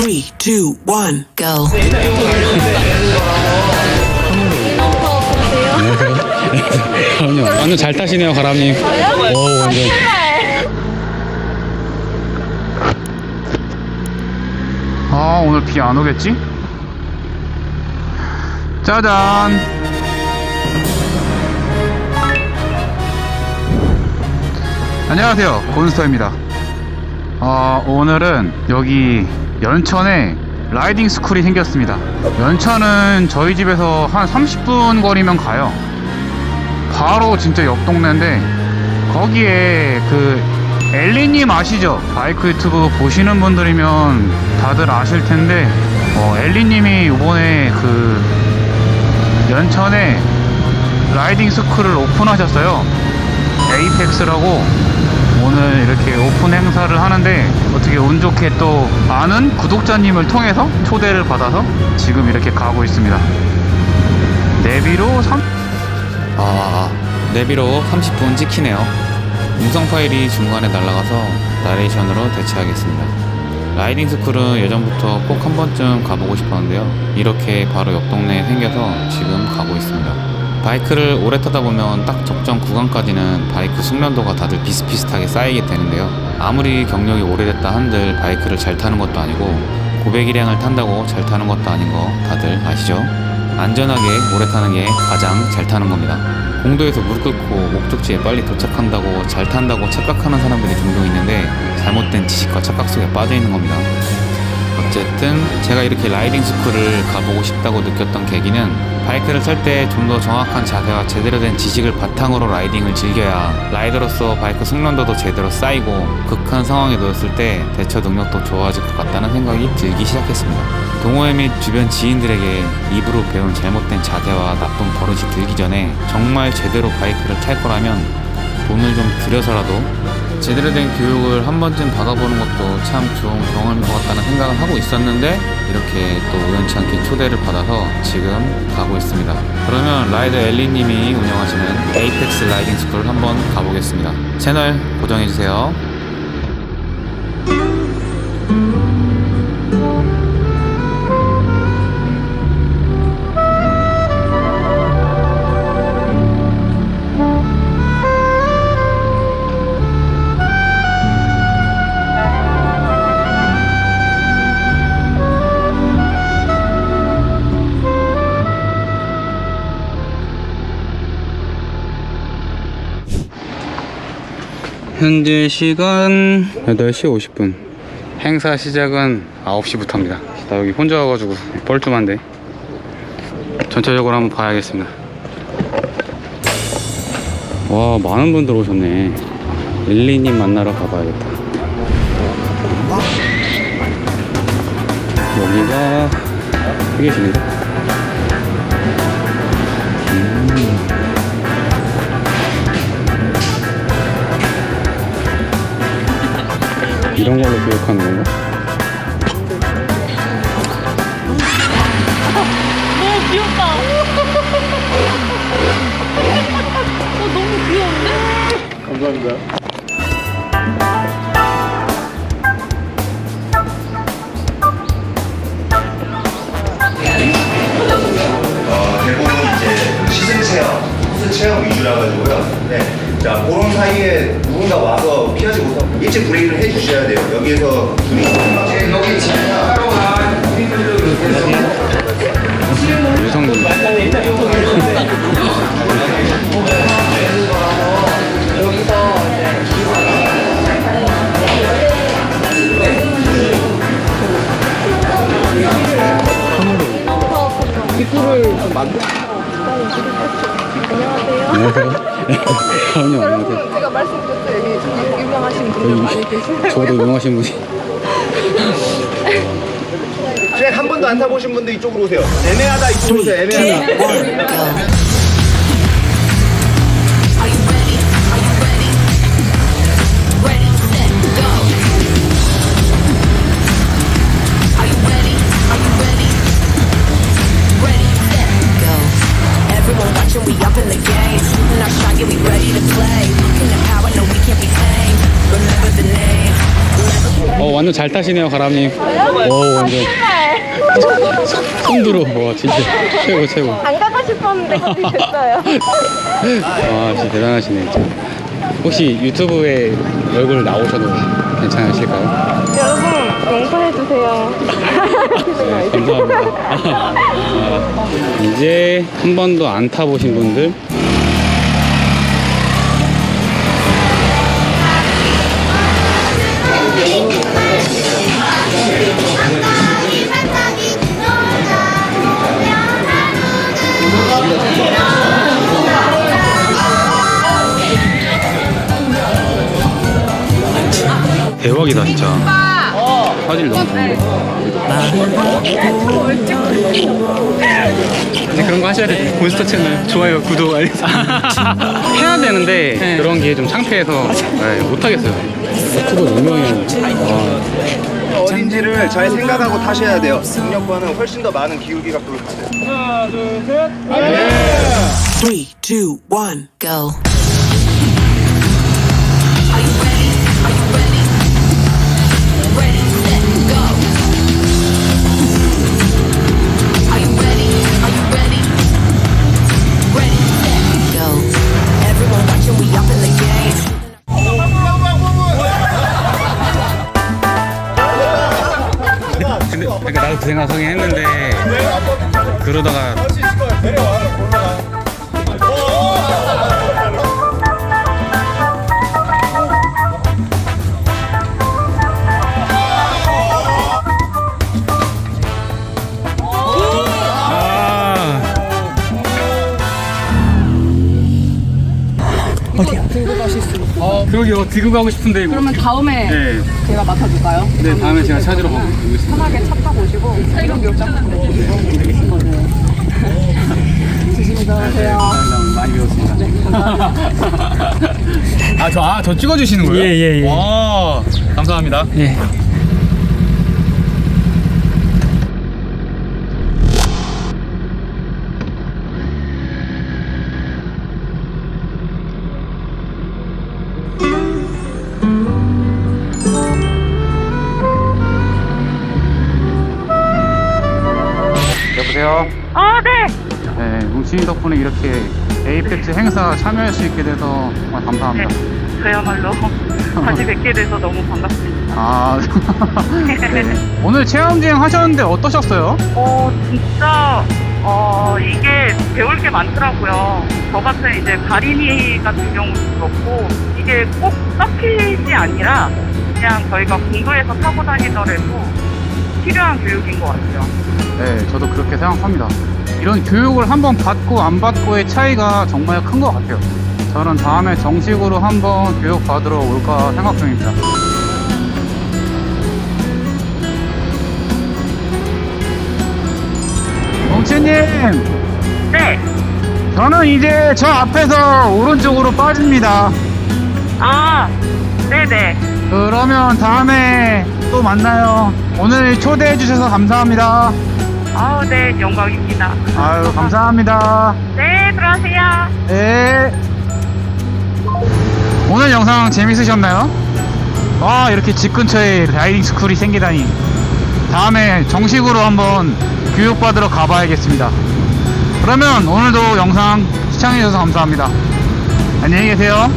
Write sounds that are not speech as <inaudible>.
Three, two, one, go. 그럼요. <laughs> 완전 잘 타시네요, 가람님. 오, 완전. 아, 오늘 비 안 오겠지? 짜잔! 안녕하세요, 곤스터입니다. 아, 오늘은 여기 연천에 라이딩 스쿨이 생겼습니다. 연천은 저희 집에서 한 30분 거리면 가요. 바로 진짜 옆 동네인데 거기에 그 엘리님 아시죠? 바이크 유튜브 보시는 분들이면 다들 아실 텐데 어, 엘리님이 이번에 그 연천에 라이딩 스쿨을 오픈하셨어요. 에이펙스라고 오늘 이렇게 오픈 행사를 하는데 어떻게 운 좋게 또 아는 구독자님을 통해서 초대를 받아서 지금 이렇게 가고 있습니다. 내비로 3 아, 내비로 30분 찍히네요. 음성 파일이 중간에 날아가서 나레이션으로 대체하겠습니다. 라이딩 스쿨은 예전부터 꼭 한 번쯤 가보고 싶었는데요. 이렇게 바로 옆 동네에 생겨서 지금 가고 있습니다. 바이크를 오래 타다 보면 딱 적정 구간까지는 바이크 숙련도가 다들 비슷비슷하게 쌓이게 되는데요. 아무리 경력이 오래됐다 한들 바이크를 잘 타는 것도 아니고 고배기량을 탄다고 잘 타는 것도 아닌 거 다들 아시죠? 안전하게 오래 타는 게 가장 잘 타는 겁니다. 공도에서 무릎 꿇고 목적지에 빨리 도착한다고 잘 탄다고 착각하는 사람들이 종종 있는데 잘못된 지식과 착각 속에 빠져 있는 겁니다. 어쨌든 제가 이렇게 라이딩 스쿨을 가보고 싶다고 느꼈던 계기는 바이크를 탈 때 좀 더 정확한 자세와 제대로 된 지식을 바탕으로 라이딩을 즐겨야 라이더로서 바이크 숙련도도 제대로 쌓이고 극한 상황에 놓였을 때 대처 능력도 좋아질 것 같다는 생각이 들기 시작했습니다. 동호회 및 주변 지인들에게 입으로 배운 잘못된 자세와 나쁜 버릇이 들기 전에 정말 제대로 바이크를 탈 거라면 돈을 좀 들여서라도 제대로 된 교육을 한 번쯤 받아보는 것도 참 좋은 경험인 것 같다는 생각을 하고 있었는데 이렇게 또 우연치 않게 초대를 받아서 지금 가고 있습니다. 그러면 라이더 엘리님이 운영하시는 에이펙스 라이딩 스쿨 한번 가보겠습니다. 채널 고정해주세요. 현재 시간 8시 50분. 행사 시작은 9시부터입니다. 나 여기 혼자 와가지고 뻘쭘한데. 전체적으로 한번 봐야겠습니다. 와, 많은 분들 오셨네. 릴리님 만나러 가봐야겠다. 여기가 휴게실인가? 이런 걸로 교육하는 건가? 너무 귀엽다. <laughs> 어, 너무 귀여운데? 어, 여기에서 둘이 네, 여기 지금 유성님. 안녕하세요. 아니요, 안녕하세요. 제가 말씀드렸죠 여기 좀 유명하신 분들 많이 계시고 저도 유명하신 분이. 트랙 한 번도 안 타보신 분들 이쪽으로 오세요. 애매하다 이쪽으로 오세요. 애매하다. 완전 잘 타시네요, 가람님. 오, 완전. 손들어, 와, 진짜 최고, 최고. 안 가고 싶었는데 그렇게 됐어요. 와, 진짜 대단하시네, 진짜. 혹시 유튜브에 얼굴 나오셔도 괜찮으실까요? 여러분 용서해 주세요. 네, 감사합니다. <laughs> 아, 이제 한 번도 안 타보신 분들 대박이다 진짜 화질 너무 좋은데 이제 그런 거 하셔야 돼요 몬스터 채널 좋아요 구독 알림 해야 되는데 그런 게 좀 창피해서 네, 못하겠어요 유튜버 4명이 어딘지를 잘 생각하고 타셔야 돼요. 능력과는 훨씬 더 많은 기울기가 부족하세요. Three, two, one, go. Go. 그러니까 나도 그 생각 하긴 했는데 그러다가 어, 그러게요. 들고 가고 싶은데. 그러면 다음에 네. 제가 맡아줄까요? 네, 다음에 제가 찾으러 가보겠습니다. 편하게 차 타고 오시고 이런 기억 짱 조심히 들어가세요. 많이 배웠습니다. <laughs> 아, 저, 아, 저 찍어주시는 거예요? 예, 예, 예. 와, 감사합니다. 예. 여보세요? 아, 네. 네, 뭉친이 덕분에 이렇게 에이펙스 행사 참여할 수 있게 돼서 정말 감사합니다. 그야말로 <laughs> 다시 뵙게 돼서 너무 반갑습니다. 아, <laughs> 네. <laughs> 오늘 체험주행 하셨는데 어떠셨어요? 어, 진짜, 어, 이게 배울 게 많더라고요. 저 같은 이제 발인이 같은 경우도 그렇고, 이게 꼭 서킷이 아니라, 그냥 저희가 공부해서 타고 다니더라도 필요한 교육인 것 같아요. 네, 저도 그렇게 생각합니다. 이런 교육을 한번 받고 안 받고의 차이가 정말 큰 것 같아요. 저는 다음에 정식으로 한번 교육 받으러 올까 생각 중입니다. 뭉치님, 네. 저는 이제 저 앞에서 오른쪽으로 빠집니다. 아, 네네. 그러면 다음에 또 만나요. 오늘 초대해 주셔서 감사합니다. 아우, 네, 영광입니다. 아유, 감사합니다. 네, 들어가세요. 네. 오늘 영상 재밌으셨나요? 와, 이렇게 집 근처에 라이딩 스쿨이 생기다니. 다음에 정식으로 한번 교육받으러 가봐야겠습니다. 그러면 오늘도 영상 시청해주셔서 감사합니다. 안녕히 계세요.